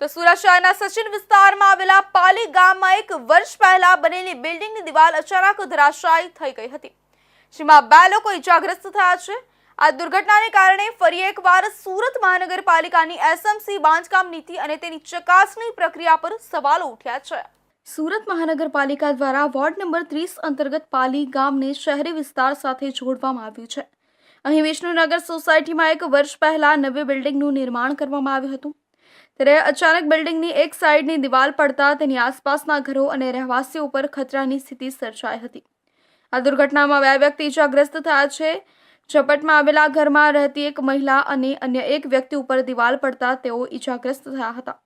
તો સુરત શહેરના સચિન વિસ્તારમાં આવેલા પાલી ગામમાં એક વર્ષ પહેલા બનેલી બિલ્ડિંગની દિવાલ અચાનક ધરાશાયી થઈ ગઈ હતી. જેમાં બે લોકો ઇજાગ્રસ્ત થયા છે. આ દુર્ઘટનાને કારણે ફરી એકવાર સુરત મહાનગરપાલિકાની એસએમસી બાંધકામ નીતિ અને તેની ચકાસણી પ્રક્રિયા પર સવાલો ઉઠ્યા છે. સુરત મહાનગરપાલિકા દ્વારા વોર્ડ નંબર ત્રીસ અંતર્ગત પાલી ગામને શહેરી વિસ્તાર સાથે જોડવામાં આવ્યું છે. અહીં વિષ્ણુનગર સોસાયટીમાં એક વર્ષ પહેલા નવી બિલ્ડિંગનું નિર્માણ કરવામાં આવ્યું હતું. ત્યારે અચાનક બિલ્ડિંગની એક સાઈડની દિવાલ પડતા તેની આસપાસના ઘરો અને રહેવાસીઓ ઉપર ખતરાની સ્થિતિ સર્જાઈ હતી. આ દુર્ઘટનામાં બે વ્યક્તિ ઇજાગ્રસ્ત થયા છે. ઝપટમાં આવેલા ઘરમાં રહેતી એક મહિલા અને અન્ય એક વ્યક્તિ ઉપર દિવાલ પડતા તેઓ ઇજાગ્રસ્ત થયા હતા.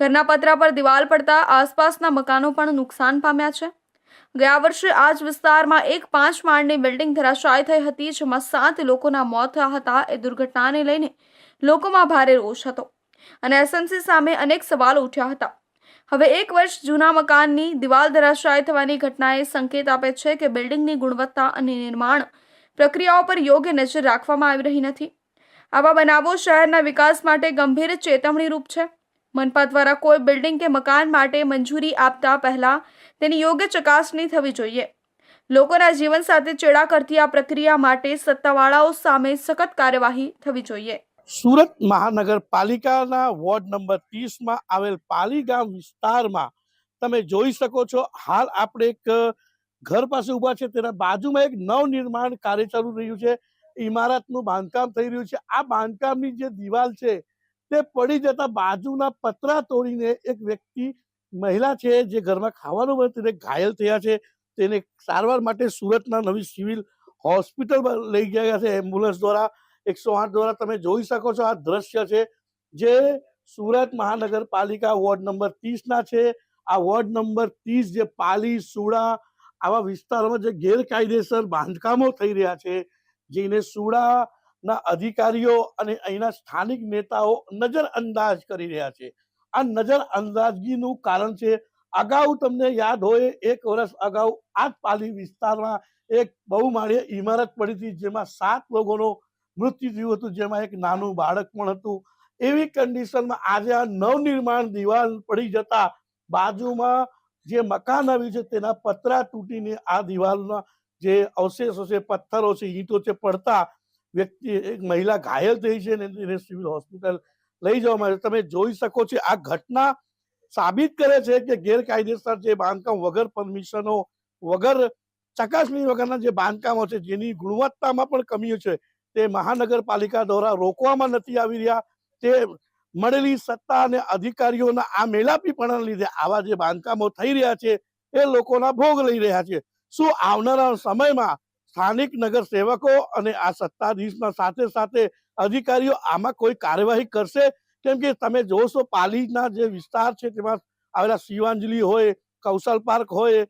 ઘરના પતરા પર દિવાલ પડતા આસપાસના મકાનો પણ નુકસાન પામ્યા છે. ગયા વર્ષે આ જ વિસ્તારમાં એક પાંચ માળની બિલ્ડિંગ ધરાશાય થઈ હતી, જેમાં સાત લોકોના મોત થયા હતા. એ દુર્ઘટનાને લઈને લોકોમાં ભારે રોષ હતો. અને એસએમસી સામે અનેક સવાલો ઉઠ્યા હતા. હવે એક વર્ષ જૂના મકાનની દિવાલ ધરાશાય થવાની ઘટનાએ સંકેત આપે છે કે બિલ્ડિંગની ગુણવત્તા અને નિર્માણ પ્રક્રિયાઓ પર યોગ્ય નજર રાખવામાં આવી રહી નથી. આવા બનાવો શહેરના વિકાસ માટે ગંભીર ચેતવણીરૂપ છે. મનપા દ્વારા કોઈ બિલ્ડિંગ કે મકાન માટે મંજૂરી આપતા પહેલા તેની યોગ્ય ચકાસણી થવી જોઈએ. લોકોના જીવન સાથે ચેડા કરતી આ પ્રક્રિયા માટે સત્તાવાળાઓ સામે સખત કાર્યવાહી થવી જોઈએ. સુરત મહાનગરપાલિકાના વોર્ડ નંબર ત્રીસમાં આવેલ પાલીગામ વિસ્તારમાં તમે જોઈ શકો છો, હાલ આપણે એક ઘર પાસે ઊભા છે, તેના બાજુમાં એક નવનિર્માણ કાર્ય ચાલુ રહ્યું છે ઇમારતનું બાંધકામ થઈ રહ્યું છે, આ બાંધકામની જે દિવાલ છે, તે પડી જતા બાજુના પતરા તોડીને એક વ્યક્તિ મહિલા છે, જે ઘરમાં ખાવાનું બને તેને ઘાયલ થયા છે, તેને સારવાર માટે સુરતના નવી સિવિલ હોસ્પિટલ લઈ ગયા છે, એમ્બ્યુલન્સ દ્વારા એકસો આઠ દ્વારા તમે જોઈ શકો છો આ દ્રશ્ય છે, જે સુરત મહાનગરપાલિકા વોર્ડ નંબર ત્રીસના છે. આ વોર્ડ નંબર ત્રીસ જે પાલી, સુડા આવા વિસ્તારોમાં જે ગેરકાયદેસર બાંધકામો થઈ રહ્યા છે, જેને સુડાના અધિકારીઓ અને અહીંના સ્થાનિક નેતાઓ નજરઅંદાજ કરી રહ્યા છે. આ નજરઅંદાજગીનું કારણ છે, અગાઉ તમને યાદ હોય, એક વર્ષ અગાઉ આ પાલી વિસ્તારમાં એક બહુમાળીય ઇમારત પડી હતી, જેમાં સાત લોકોનો મૃત્યુ થયું હતું, જેમાં એક નાનું બાળક પણ હતું એવી કન્ડિશનમાં આજે આ નવનિર્માણ દિવાલ પડી જતા બાજુમાં જે મકાન આવ્યું છે, તેના પતરા તૂટીને આ દિવાલના જે અવશેષો છે, પથ્થરો છે, ઈંટો છે, પડતા વ્યક્તિ, એક મહિલા ઘાયલ થઈ છે અને તેને સિવિલ હોસ્પિટલ લઈ જવામાં આવે. તમે જોઈ શકો છો, આ ઘટના સાબિત કરે છે કે ગેરકાયદેસર જે બાંધકામ વગર પરમિશનો વગર ચકાસણી વગરના જે બાંધકામો છે, જેની ગુણવત્તામાં પણ કમીઓ છે તે મહાનગરપાલિકા દ્વારા રોકવામાં નથી આવી રહ્યા. તે મળેલી સત્તા અને અધિકારીઓના આ મેલાપીપણાના લીધે આવા જે બાંધકામો થઈ રહ્યા છે, એ લોકોના ભોગ લઈ રહ્યા છે. શું આવનારા સમયમાં સ્થાનિક નગર સેવકો અને આ સત્તાધીશના સાથે સાથે અધિકારીઓ આમાં કોઈ કાર્યવાહી કરશે? કેમ કે તમે જોશો પાલીના જે વિસ્તાર છે, તેમાં આવેલા શિવાંજલિ હોય, કૌશલ પાર્ક હોય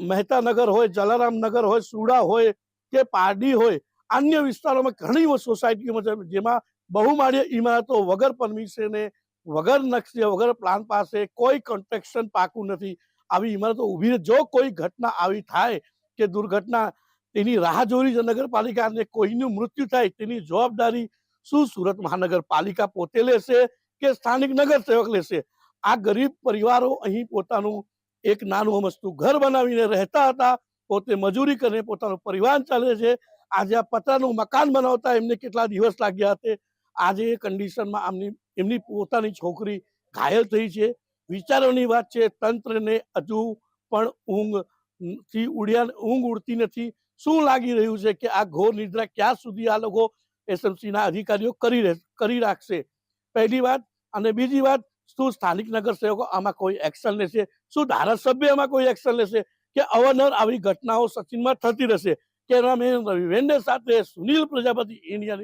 મહેતાનગર હોય જલારામનગર હોય, સુડા હોય કે પારડી હોય અન્ય વિસ્તારોમાં ઘણી સોસાયટીઓમાં જેમાં બહુમાળ્ય ઇમારતો વગર પરમિશને, વગર નકશે, વગર પ્લાન પાસે કોઈ કોન્ટ્રેક્શન પાકું નથી. આવી ઇમારતો ઊભી જો કોઈ ઘટના આવી થાય કે દુર્ઘટના, તેની રાહ જોઈ છે નગરપાલિકા અને કોઈનું મૃત્યુ થાય, તેની જવાબદારી શું સુરત મહાનગરપાલિકા પોતે લેશે કે સ્થાનિક નગર સેવક લેશે? આ ગરીબ પરિવારો અહીં પોતાનું એક નાનું અમસ્તું ઘર બનાવીને રહેતા હતા, પોતે મજૂરી કરીને પોતાનો પરિવાર ચાલે છે. આજે આ પતરાનું મકાન બનાવતા એમને કેટલા દિવસ લાગ્યા હતા આજે એ કન્ડિશનમાં આમની, એમની પોતાની છોકરી ઘાયલ થઈ છે. વિચારોની વાત છે, તંત્રને હજુ પણ ઊંઘથી ઉડ્યા, ઊંઘ ઉડતી નથી. શું લાગી રહ્યું છે કે આ ઘોર નિદ્રા ક્યાં સુધી આ લોકો એસએમસીના અધિકારીઓ કરી કરી રાખશે? પહેલી વાત, અને બીજી વાત, શું સ્થાનિક નગર સેવકો આમાં કોઈ એક્શન લેશે? શું ધારાસભ્ય આમાં કોઈ એક્શન લેશે કે અવારનવાર આવી ઘટનાઓ સચિનમાં થતી રહેશે? કેમેરામેન રવિ વેંડે સાથે સુનિલ પ્રજાપતિ ઇન્ડિયા